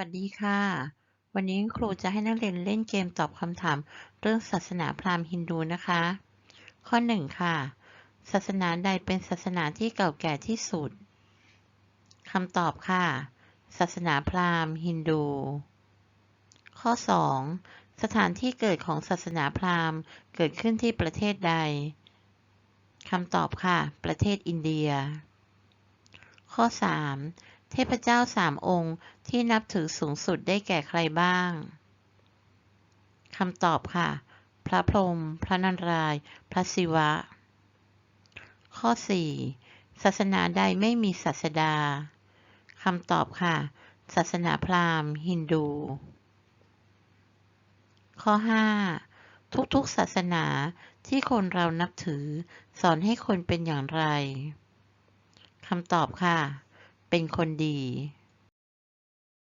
วัสดีค่ะ วันนี้ครูจะให้นักเรียนเล่นเกมตอบคำถามเรื่องศาสนาพราหมณ์ฮินดูนะคะ ข้อ 1 ค่ะ ศาสนาใดเป็นศาสนาที่เก่าแก่ที่สุดคำตอบค่ะ ศาสนาพราหมณ์ฮินดู ข้อ 2 สถานที่เกิดของศาสนาพราหมณ์เกิดขึ้นที่ประเทศใดคำตอบค่ะ ประเทศอินเดีย ข้อ 3 เทพเจ้าสามองค์ที่นับถือสูงสุดได้แก่ใครบ้าง คำตอบค่ะ พระพรหม พระนารายณ์ พระศิวะ ข้อ 4 ศาสนาใดไม่มีศาสดา คำตอบค่ะ ศาสนาพราหมณ์ ฮินดู ข้อ 5 ทุกๆ ศาสนาที่คนเรานับถือ สอนให้คนเป็นอย่างไร คำตอบค่ะ เป็นคนดี